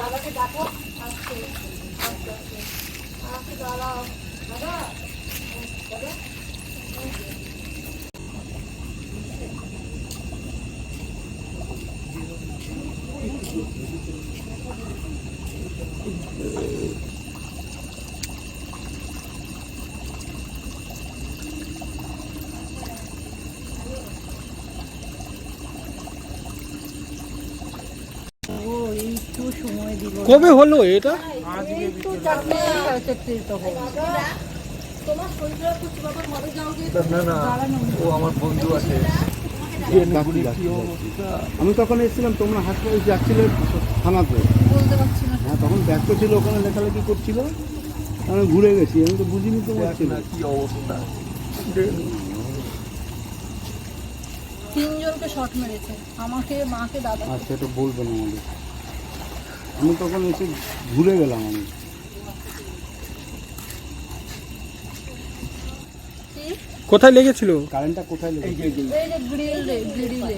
দাদাকে ডাকো আসছে আস্তে আস্তে আসতে দাঁড়াও দাদা দাদা ও সময় দিল কবে হলো এটা? না না ও আমার বন্ধু আছে আমি তখন এসেছিলাম তোমরা হাসপাতালে যাচ্ছিলে থানাতে। না হ্যাঁ তখন ব্যস্ত ছিল ওখানে লেখালেখি করছিল? আমি ঘুরে গেছি আমি তো বুঝিনি তো পারছি না কি অবস্থা। তিনজনকে শট মেরেছে আমাকে মাকে দাদা সেটা বলবেন আমাদের। আমি তখন এসে ঘুরে গেলাম আমি। কোথায় লেগেছিল? কারেন্টটা কোথায় লেগেছে? এই যে গ্রিল গ্রিলে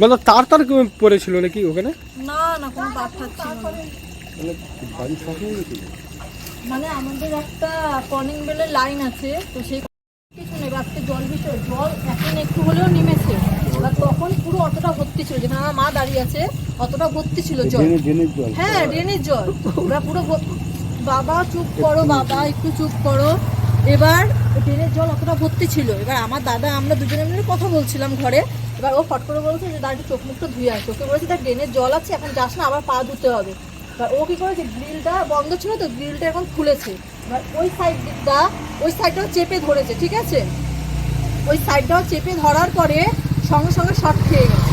মানে তার তার পড়েছিল নাকি ওখানে? না না কোনো তার থাকছিল না। তাহলে বাড়ি হয়ে মানে আমাদের একটা কলিং বেলের লাইন আছে তো সেই কিছু নেই আজকে জল বিষয় জল এখন একটু হলেও নেমেছে এবার তখন পুরো অতটা ভর্তি ছিল যেখানে আমার মা দাঁড়িয়ে আছে অতটা ভর্তি ছিল জল। হ্যাঁ ড্রেনের জল। ওরা পুরো বাবা চুপ করো বাবা একটু চুপ করো। এবার ড্রেনের জল অতটা ভর্তি ছিল। এবার আমার দাদা আমরা দুজনে মিলে কথা বলছিলাম ঘরে। এবার ও ফট করে বলছে যে দাঁড়িয়ে চোখ মুখটা ধুয়ে আসো ওকে বলেছে দেখ ড্রেনের জল আছে এখন যাস না আবার পা ধুতে হবে। এবার ও কি করেছে গ্রিলটা বন্ধ ছিল তো গ্রিলটা এখন খুলেছে। এবার ওই সাইডটা ওই সাইডটাও চেপে ধরেছে ঠিক আছে? ওই সাইডটাও চেপে ধরার পরে সঙ্গে সঙ্গে শর্ট খেয়ে গেছে।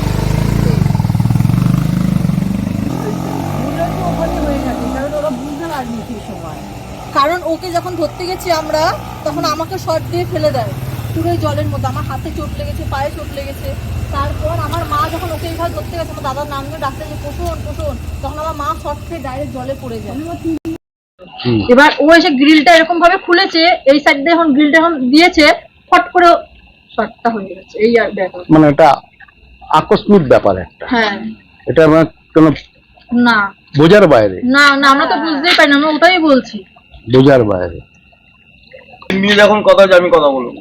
কারণ ওকে যখন ধরতে গেছি আমরা তখন আমাকে শর্ট দিয়ে ফেলে দেয়। পুরো ওই জলের মধ্যে আমার হাতে চোট লেগেছে পায়ে চোট লেগেছে। তারপর আমার মা যখন ওকে এইভাবে ধরতে গেছে আমার দাদার নাম নিয়ে ডাকতে যে পোষণ পোষণ তখন আমার মা শর্ট খেয়ে ডাইরেক্ট জলে পড়ে যায়। এবার ও এসে গ্রিলটা এরকম ভাবে খুলেছে এই সাইড দিয়ে এখন গ্রিলটা এখন দিয়েছে ফট করে শর্টটা হয়ে গেছে। এই আর ব্যাপার মানে এটা আকস্মিক ব্যাপার একটা। হ্যাঁ। এটা মানে কোনো না। বোঝার বাইরে। না না আমরা তো বুঝতেই পারি না আমরা ওটাই বলছি। বোঝার বাইরে। নিয়ে যখন কথা হচ্ছে আমি কথা বলব।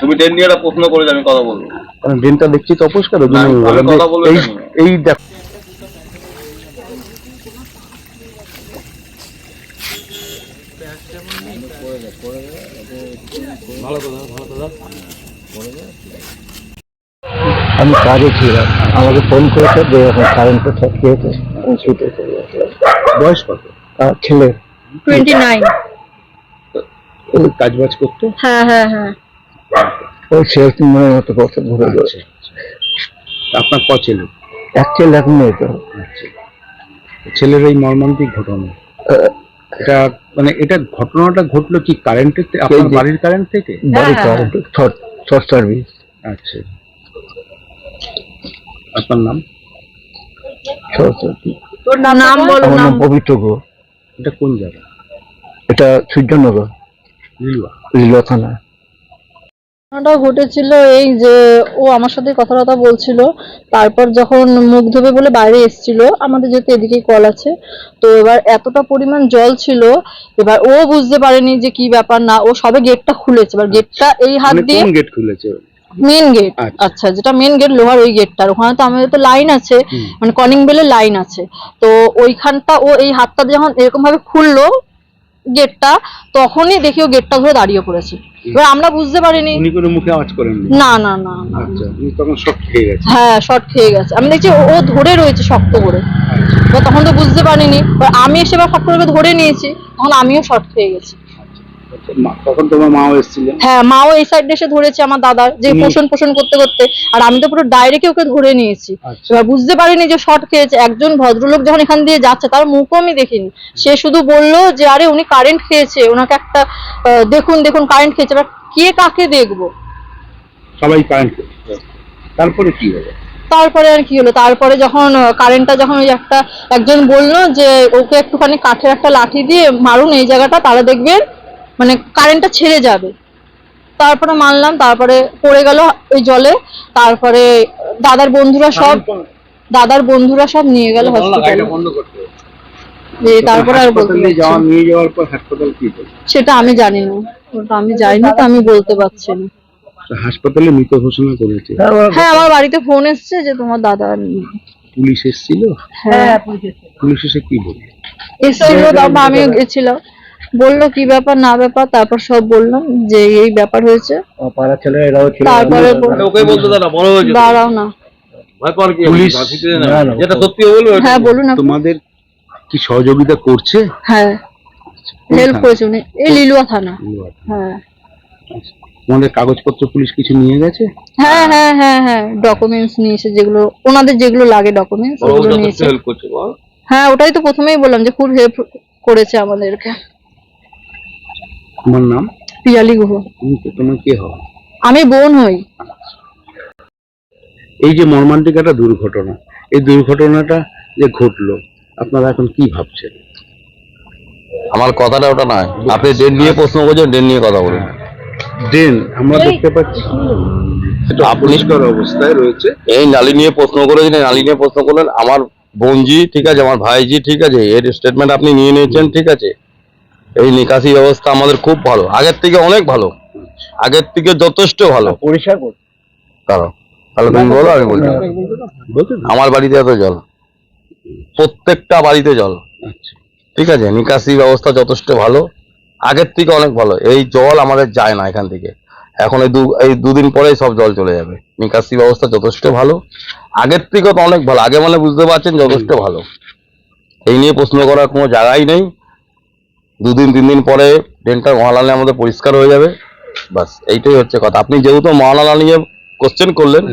তুমি ট্রেন নিয়ে একটা প্রশ্ন করেছ আমি কথা বলব। কারণ ড্রেনটা দেখছি তো অপরিষ্কার ওই জন্য আমি কথা কাজে ছিলাম। আমাকে ফোন করেছে যে এখন কারেন্টটা শর্ট খেয়েছে আমি ছুটে চলে আসলাম বয়স কত? ছেলে। টোয়েন্টি নাইন কাজ বাজ করতো? হ্যাঁ হ্যাঁ হ্যাঁ। ওই সেলসম্যানের মতো কথা ঘুরে গেছে আপনার ক ছেলে? এক ছেলে এক মেয়ে তো। ছেলের এই মর্মান্তিক ঘটনা। এটা মানে এটা ঘটনাটা ঘটলো কি কারেন্টের আপনার বাড়ির কারেন্ট থেকে? বাড়ির কারেন্ট শর্ট শর্ট সার্ভিস আচ্ছা। আপনার নাম? তোর নাম বলো? নাম নাম। পবিত্র গো। এটা কোন জায়গা? এটা সূর্যনগর। লিলুয়া লিলুয়া থানা। ঘটনাটা ঘটেছিল এই যে ও আমার সাথে কথা কথা বলছিল তারপর যখন মুখ ধোবে বলে বাইরে এসেছিল আমাদের যেহেতু এদিকে কল আছে তো এবার এতটা পরিমাণ জল ছিল এবার ও বুঝতে পারেনি যে কি ব্যাপার না ও সবে গেটটা খুলেছে এবার গেটটা এই হাত মানে দিয়ে কোন গেট খুলেছে মেন গেট আচ্ছা। আচ্ছা যেটা মেন গেট লোহার ওই গেটটার ওখানে তো আমাদের তো লাইন আছে মানে কলিং বেলের লাইন আছে তো ওইখানটা ও এই হাতটা যখন এরকম ভাবে খুললো গেটটা তখনই দেখি ও গেটটা ধরে দাঁড়িয়ে পড়েছে। এবার আমরা বুঝতে পারিনি। উনি কোনো মুখে আওয়াজ করেননি? না না না না। আচ্ছা উনি তখন শক খেয়ে গেছে। হ্যাঁ শর্ট খেয়ে গেছে। আমি দেখছি ও- ও ধরে রয়েছে শক্ত করে। এবার তখন তো বুঝতে পারিনি। এবার আমি এসে বা ফট করে ওকে ধরে নিয়েছি তখন আমিও শর্ট খেয়ে গেছি। আচ্ছা, তখন তোমার মাও এসেছিলেন? হ্যাঁ মাও এই সাইডে এসে ধরেছে আমার দাদার যে পোষণ পোষণ করতে করতে। আর আমি তো পুরো ডাইরেক্ট ওকে ধরে নিয়েছি। আচ্ছা। এবার বুঝতে পারিনি যে শর্ট খেয়েছে। একজন ভদ্রলোক যখন এখান দিয়ে যাচ্ছে তার মুখও আমি দেখিনি। সে শুধু বলল যে আরে উনি কারেন্ট খেয়েছে। ওনাকে একটা দেখুন দেখুন কারেন্ট খেয়েছে। এবার কে কাকে দেখব? সবাই কারেন্ট তারপরে কি হলো? তারপরে আর কি হলো? তারপরে যখন কারেন্টটা যখন ওই একটা একজন বলল যে ওকে একটুখানি কাঠের একটা লাঠি দিয়ে মারুন এই জায়গাটা তারা দেখবেন মানে কারেন্টটা ছেড়ে যাবে। তারপরে মানলাম তারপরে পড়ে গেল ওই জলে তারপরে দাদার বন্ধুরা সব দাদার বন্ধুরা সব নিয়ে গেল হসপিটালে তারপরে আর বলতে যাওয়া নিয়ে যাওয়ার পর হাসপাতাল কি সেটা আমি জানি না। ওটা আমি জানি না তো আমি বলতে পারছি না। হাসপাতালে মৃত ঘোষণা করেছে। হ্যাঁ আমার বাড়িতে ফোন এসছে যে তোমার দাদা পুলিশ এসেছিল? হ্যাঁ। পুলিশ এসে কি বলল? এসেছিল তারপর আমিও গেছিলাম। বলল কি ব্যাপার? না ব্যাপার। তারপর সব বললাম যে এই ব্যাপার হয়েছে। পাড়া ছেলেরা এরাও ছিল। তারপরে ওকে বলতে দাদা বড় হয়েছে দাঁড়াও না। ভয় পাওয়ার কি পুলিশ যেটা সত্যি বলব হ্যাঁ বলুন। তোমাদের কি সহযোগিতা করছে? হ্যাঁ হেল্প করেছে উনি। এই লিলুয়া থানা। হ্যাঁ। তোমাদের কাগজপত্র পুলিশ কিছু নিয়ে গেছে? হ্যাঁ হ্যাঁ হ্যাঁ হ্যাঁ ডকুমেন্টস নিয়েছে যেগুলো ওনাদের যেগুলো লাগে ডকুমেন্টস ওগুলো নিয়েছে হেল্প করছে বল হ্যাঁ ওটাই তো প্রথমেই বললাম যে খুব হেল্প করেছে আমাদেরকে। তোমার নাম? পিয়ালি গুহ। তুমি কে- তোমার কে হবে আমি বোন হই। এই যে মর্মান্তিক একটা দুর্ঘটনা এই দুর্ঘটনাটা যে ঘটলো আপনারা এখন কি ভাবছেন? আমার কথাটা ওটা নয়। আপনি ডেট নিয়ে প্রশ্ন করছেন ডেট নিয়ে কথা বলুন। ড্রেন আমরা দেখতে পাচ্ছি। এটা অপরিষ্কার অবস্থায় রয়েছে। এই নালি নিয়ে প্রশ্ন করেছেন নালি নিয়ে প্রশ্ন করলেন আমার বোনজি ঠিক আছে আমার ভাইজি ঠিক আছে এর স্টেটমেন্ট আপনি নিয়ে নিয়েছেন ঠিক আছে। এই নিকাশি ব্যবস্থা আমাদের খুব ভালো। আগের থেকে অনেক ভালো। আগের থেকে যথেষ্ট ভালো। পরিষ্কার কারণ তাহলে তুমি বলো আমি বলছি। আমার বাড়িতে এত জল। প্রত্যেকটা বাড়িতে জল। আচ্ছা। ঠিক আছে নিকাশি ব্যবস্থা যথেষ্ট ভালো। আগের থেকে অনেক ভালো। এই জল আমাদের যায় না এখান থেকে। এখন এই দু এই দুদিন পরেই সব জল চলে যাবে। নিকাশি ব্যবস্থা যথেষ্ট ভালো। আগের থেকে তো অনেক ভালো। আগে মানে বুঝতে পারছেন যথেষ্ট ভালো। এই নিয়ে প্রশ্ন করার কোনো জায়গাই নেই। দুদিন তিন দিন পরে ড্রেনটা মহালালে আমাদের পরিষ্কার হয়ে যাবে। বাস এইটাই হচ্ছে কথা। আপনি যেহেতু মহালালা নিয়ে কোশ্চেন করলেন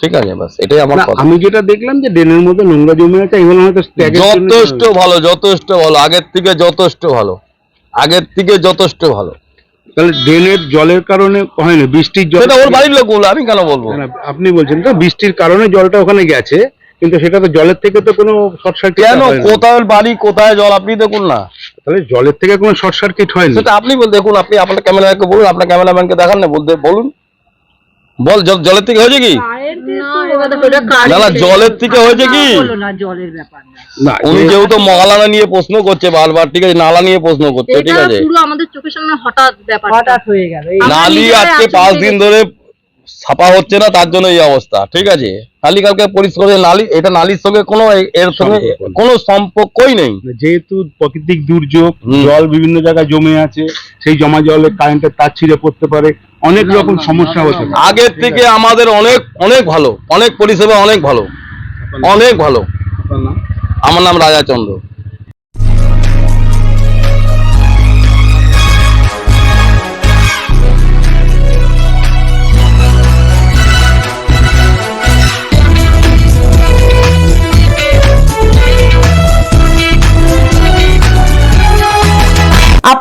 ঠিক আছে বাস এটাই আমার কথা। আমি যেটা দেখলাম যে ড্রেনের মধ্যে নোংরা জমে আছে এগুলো হয়তো যথেষ্ট ভালো যথেষ্ট ভালো আগের থেকে যথেষ্ট ভালো আগের থেকে যথেষ্ট ভালো। তাহলে ড্রেনের জলের কারণে হয়নি বৃষ্টির জল ওর বাড়ির লোক বলল আমি কেন বলব? আপনি বলছেন তো বৃষ্টির কারণে জলটা ওখানে গেছে। কিন্তু সেটা তো জলের থেকে তো কোনো শর্ট সার্কিট কেন? কোথায় বাড়ি কোথায় জল? আপনি দেখুন না। তাহলে জলের থেকে কোনো শর্ট সার্কিট হয়নি। সেটা আপনি বল দেখুন আপনি আপনার ক্যামেরাম্যানকে বলুন আপনার ক্যামেরাম্যানকে দেখান না বলতে বলুন। বল জল- জলের থেকে হয়েছে কি? না না জলের থেকে হয়েছে কি? না উনি যেহেতু মহালানা নিয়ে প্রশ্ন করছে বারবার ঠিক আছে নালা নিয়ে প্রশ্ন করছে ঠিক আছে। আমাদের চোখের সামনে হঠাৎ ব্যাপার হঠাৎ হয়ে গেল নালি আজকে পাঁচ দিন ধরে ছাপা হচ্ছে না তার জন্য এই অবস্থা। ঠিক আছে? নালি কালকে পরিষ্কার নালি এটা নালির সঙ্গে কোনো এর সঙ্গে কোনো সম্পর্কই নেই। যেহেতু প্রাকৃতিক দুর্যোগ জল বিভিন্ন জায়গায় জমে আছে সেই জমা জলে কারেন্টের তার ছিঁড়ে পড়তে পারে অনেক রকম সমস্যা হচ্ছে আগের থেকে আমাদের অনেক অনেক ভালো অনেক পরিষেবা অনেক ভালো। অনেক ভালো। আমার নাম রাজা